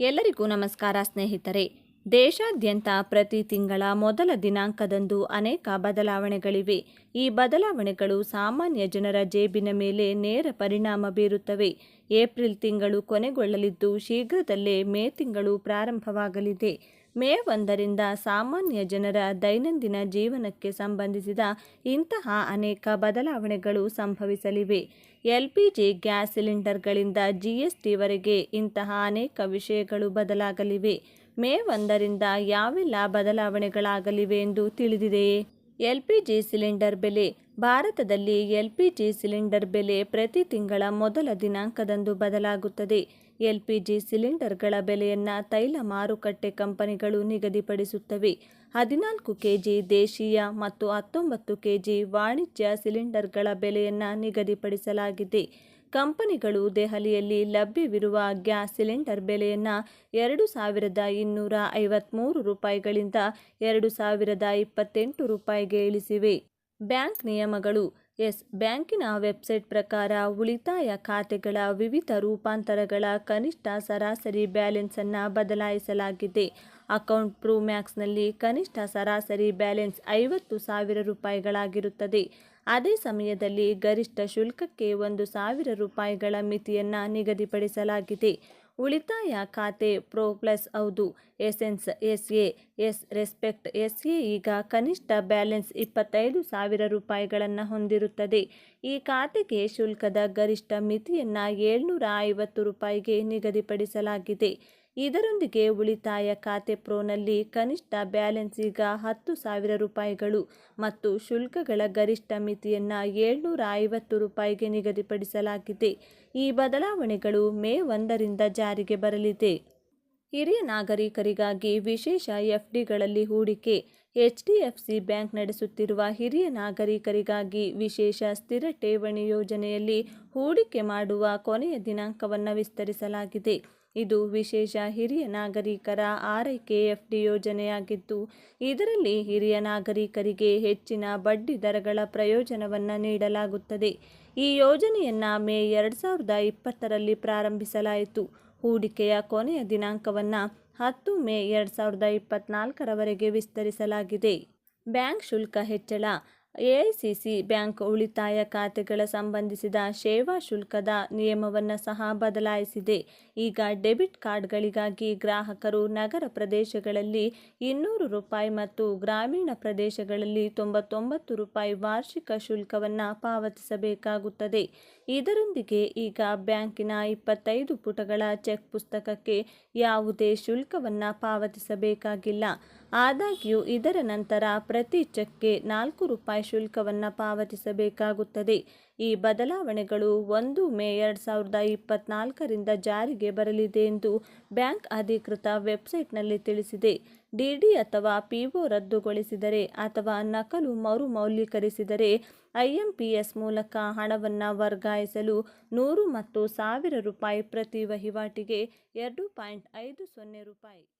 ಎಲ್ಲರಿಗೂ ನಮಸ್ಕಾರ ಸ್ನೇಹಿತರೆ. ದೇಶಾದ್ಯಂತ ಪ್ರತಿ ತಿಂಗಳ ಮೊದಲ ದಿನಾಂಕದಂದು ಅನೇಕ ಬದಲಾವಣೆಗಳಿವೆ. ಈ ಬದಲಾವಣೆಗಳು ಸಾಮಾನ್ಯ ಜನರ ಜೇಬಿನ ಮೇಲೆ ನೇರ ಪರಿಣಾಮ ಬೀರುತ್ತವೆ. ಏಪ್ರಿಲ್ ತಿಂಗಳು ಕೊನೆಗೊಳ್ಳಲಿದ್ದು ಶೀಘ್ರದಲ್ಲೇ ಮೇ ತಿಂಗಳು ಪ್ರಾರಂಭವಾಗಲಿದೆ. ಮೇ ಒಂದರಿಂದ ಸಾಮಾನ್ಯ ಜನರ ದೈನಂದಿನ ಜೀವನಕ್ಕೆ ಸಂಬಂಧಿಸಿದ ಇಂತಹ ಅನೇಕ ಬದಲಾವಣೆಗಳು ಸಂಭವಿಸಲಿವೆ. ಎಲ್ಪಿಜಿ ಗ್ಯಾಸ್ ಸಿಲಿಂಡರ್ಗಳಿಂದ ಜಿಎಸ್ಟಿವರೆಗೆ ಇಂತಹ ಅನೇಕ ವಿಷಯಗಳು ಬದಲಾಗಲಿವೆ. ಮೇ ಒಂದರಿಂದ ಯಾವೆಲ್ಲ ಬದಲಾವಣೆಗಳಾಗಲಿವೆ ಎಂದು ತಿಳಿದಿದೆಯೇ? ಎಲ್ಪಿಜಿ ಸಿಲಿಂಡರ್ ಬೆಲೆ, ಭಾರತದಲ್ಲಿ ಎಲ್ಪಿಜಿ ಸಿಲಿಂಡರ್ ಬೆಲೆ ಪ್ರತಿ ತಿಂಗಳ ಮೊದಲ ದಿನಾಂಕದಂದು ಬದಲಾಗುತ್ತದೆ. ಎಲ್ಪಿಜಿ ಸಿಲಿಂಡರ್ಗಳ ಬೆಲೆಯನ್ನು ತೈಲ ಮಾರುಕಟ್ಟೆ ಕಂಪನಿಗಳು ನಿಗದಿಪಡಿಸುತ್ತವೆ. ಹದಿನಾಲ್ಕು ಕೆಜಿ ದೇಶೀಯ ಮತ್ತು ಹತ್ತೊಂಬತ್ತು ಕೆಜಿ ವಾಣಿಜ್ಯ ಸಿಲಿಂಡರ್ಗಳ ಬೆಲೆಯನ್ನು ನಿಗದಿಪಡಿಸಲಾಗಿದೆ. ಕಂಪನಿಗಳು ದೆಹಲಿಯಲ್ಲಿ ಲಭ್ಯವಿರುವ ಗ್ಯಾಸ್ ಸಿಲಿಂಡರ್ ಬೆಲೆಯನ್ನು ಎರಡು ಸಾವಿರದ ಇನ್ನೂರ ಐವತ್ತ್ಮೂರು ರೂಪಾಯಿಗಳಿಂದ ಎರಡು ಸಾವಿರದ ಇಪ್ಪತ್ತೆಂಟು ರೂಪಾಯಿಗೆ ಇಳಿಸಿವೆ. ಬ್ಯಾಂಕ್ ನಿಯಮಗಳು ಎಸ್, ಬ್ಯಾಂಕಿನ ವೆಬ್ಸೈಟ್ ಪ್ರಕಾರ ಉಳಿತಾಯ ಖಾತೆಗಳ ವಿವಿಧ ರೂಪಾಂತರಗಳ ಕನಿಷ್ಠ ಸರಾಸರಿ ಬ್ಯಾಲೆನ್ಸನ್ನು ಬದಲಾಯಿಸಲಾಗಿದೆ. ಅಕೌಂಟ್ ಪ್ರೂ ಮ್ಯಾಕ್ಸ್ನಲ್ಲಿ ಕನಿಷ್ಠ ಸರಾಸರಿ ಬ್ಯಾಲೆನ್ಸ್ ಐವತ್ತು ಸಾವಿರ ರೂಪಾಯಿಗಳಾಗಿರುತ್ತದೆ. ಅದೇ ಸಮಯದಲ್ಲಿ ಗರಿಷ್ಠ ಶುಲ್ಕಕ್ಕೆ ಒಂದು ಸಾವಿರ ರೂಪಾಯಿಗಳ ಮಿತಿಯನ್ನು ನಿಗದಿಪಡಿಸಲಾಗಿದೆ. ಉಳಿತಾಯ ಖಾತೆ ಪ್ರೋ ಪ್ಲಸ್ ಹೌದು. Essence S A S respect S A ಈಗ ಕನಿಷ್ಠ ಬ್ಯಾಲೆನ್ಸ್ ಇಪ್ಪತ್ತೈದು ಸಾವಿರ ರೂಪಾಯಿಗಳನ್ನು ಹೊಂದಿರುತ್ತದೆ. ಈ ಖಾತೆಗೆ ಶುಲ್ಕದ ಗರಿಷ್ಠ ಮಿತಿಯನ್ನು ಏಳ್ನೂರ ಐವತ್ತು ರೂಪಾಯಿಗೆ ನಿಗದಿಪಡಿಸಲಾಗಿದೆ. ಇದರೊಂದಿಗೆ ಉಳಿತಾಯ ಖಾತೆ ಪ್ರೋನಲ್ಲಿ ಕನಿಷ್ಠ ಬ್ಯಾಲೆನ್ಸ್ ಈಗ ಹತ್ತು ಸಾವಿರ ರೂಪಾಯಿಗಳು ಮತ್ತು ಶುಲ್ಕಗಳ ಗರಿಷ್ಠ ಮಿತಿಯನ್ನು ಏಳ್ನೂರ ಐವತ್ತು ರೂಪಾಯಿಗೆ ನಿಗದಿಪಡಿಸಲಾಗಿದೆ. ಈ ಬದಲಾವಣೆಗಳು ಮೇ ಒಂದರಿಂದ ಜಾರಿಗೆ ಬರಲಿದೆ. ಹಿರಿಯ ನಾಗರಿಕರಿಗಾಗಿ ವಿಶೇಷ ಎಫ್ಡಿಗಳಲ್ಲಿ ಹೂಡಿಕೆ, H D F C bank ನಡೆಸುತ್ತಿರುವ ಹಿರಿಯ ನಾಗರಿಕರಿಗಾಗಿ ವಿಶೇಷ ಸ್ಥಿರ ಠೇವಣಿ ಯೋಜನೆಯಲ್ಲಿ ಹೂಡಿಕೆ ಮಾಡುವ ಕೊನೆಯ ದಿನಾಂಕವನ್ನು ವಿಸ್ತರಿಸಲಾಗಿದೆ. ಇದು ವಿಶೇಷ ಹಿರಿಯ ನಾಗರಿಕರ ಆರೈಕೆ ಎಫ್ಡಿ ಯೋಜನೆಯಾಗಿದ್ದು, ಇದರಲ್ಲಿ ಹಿರಿಯ ನಾಗರಿಕರಿಗೆ ಹೆಚ್ಚಿನ ಬಡ್ಡಿ ದರಗಳ ಪ್ರಯೋಜನವನ್ನು ನೀಡಲಾಗುತ್ತದೆ. ಈ ಯೋಜನೆಯನ್ನು ಮೇ ಎರಡು ಸಾವಿರದ ಇಪ್ಪತ್ತರಲ್ಲಿ ಪ್ರಾರಂಭಿಸಲಾಯಿತು. ಹೂಡಿಕೆಯ ಕೊನೆಯ ದಿನಾಂಕವನ್ನು ಹತ್ತು ಮೇ ಎರಡು ಸಾವಿರದ ಇಪ್ಪತ್ತ್ನಾಲ್ಕರವರೆಗೆ ವಿಸ್ತರಿಸಲಾಗಿದೆ. ಬ್ಯಾಂಕ್ ಶುಲ್ಕ ಹೆಚ್ಚಳ ಎಐಸಿಸಿ ಬ್ಯಾಂಕ್ ಉಳಿತಾಯ ಖಾತೆಗಳ ಸಂಬಂಧಿಸಿದ ಸೇವಾ ಶುಲ್ಕದ ನಿಯಮವನ್ನು ಸಹ ಬದಲಾಯಿಸಿದೆ. ಈಗ ಡೆಬಿಟ್ ಕಾರ್ಡ್ಗಳಿಗಾಗಿ ಗ್ರಾಹಕರು ನಗರ ಪ್ರದೇಶಗಳಲ್ಲಿ ಇನ್ನೂರು ರೂಪಾಯಿ ಮತ್ತು ಗ್ರಾಮೀಣ ಪ್ರದೇಶಗಳಲ್ಲಿ ತೊಂಬತ್ತೊಂಬತ್ತು ರೂಪಾಯಿ ವಾರ್ಷಿಕ ಶುಲ್ಕವನ್ನು ಪಾವತಿಸಬೇಕಾಗುತ್ತದೆ. ಇದರೊಂದಿಗೆ ಈಗ ಬ್ಯಾಂಕಿನ ಇಪ್ಪತ್ತೈದು ಪುಟಗಳ ಚೆಕ್ ಪುಸ್ತಕಕ್ಕೆ ಯಾವುದೇ ಶುಲ್ಕವನ್ನು ಪಾವತಿಸಬೇಕಾಗಿಲ್ಲ. ಆದಾಗ್ಯೂ ಇದರ ನಂತರ ಪ್ರತಿ ಚೆಕ್ಗೆ ನಾಲ್ಕು ರೂಪಾಯಿ ಶುಲ್ಕವನ್ನು ಪಾವತಿಸಬೇಕಾಗುತ್ತದೆ. ಈ ಬದಲಾವಣೆಗಳು ಒಂದು ಮೇ ಎರಡು ಸಾವಿರದ ಇಪ್ಪತ್ನಾಲ್ಕರಿಂದ ಜಾರಿಗೆ ಬರಲಿದೆ ಎಂದು ಬ್ಯಾಂಕ್ ಅಧಿಕೃತ ವೆಬ್ಸೈಟ್ನಲ್ಲಿ ತಿಳಿಸಿದೆ. ಡಿಡಿ ಅಥವಾ ಪಿಒ ರದ್ದುಗೊಳಿಸಿದರೆ ಅಥವಾ ನಕಲು ಮರು ಮೌಲ್ಯೀಕರಿಸಿದರೆ ಐಎಂಪಿಎಸ್ ಮೂಲಕ ಹಣವನ್ನು ವರ್ಗಾಯಿಸಲು ನೂರು ಮತ್ತು ಸಾವಿರ ರೂಪಾಯಿ ಪ್ರತಿ ವಹಿವಾಟಿಗೆ ಎರಡು ಪಾಯಿಂಟ್ ಐದು ಸೊನ್ನೆ ರೂಪಾಯಿ.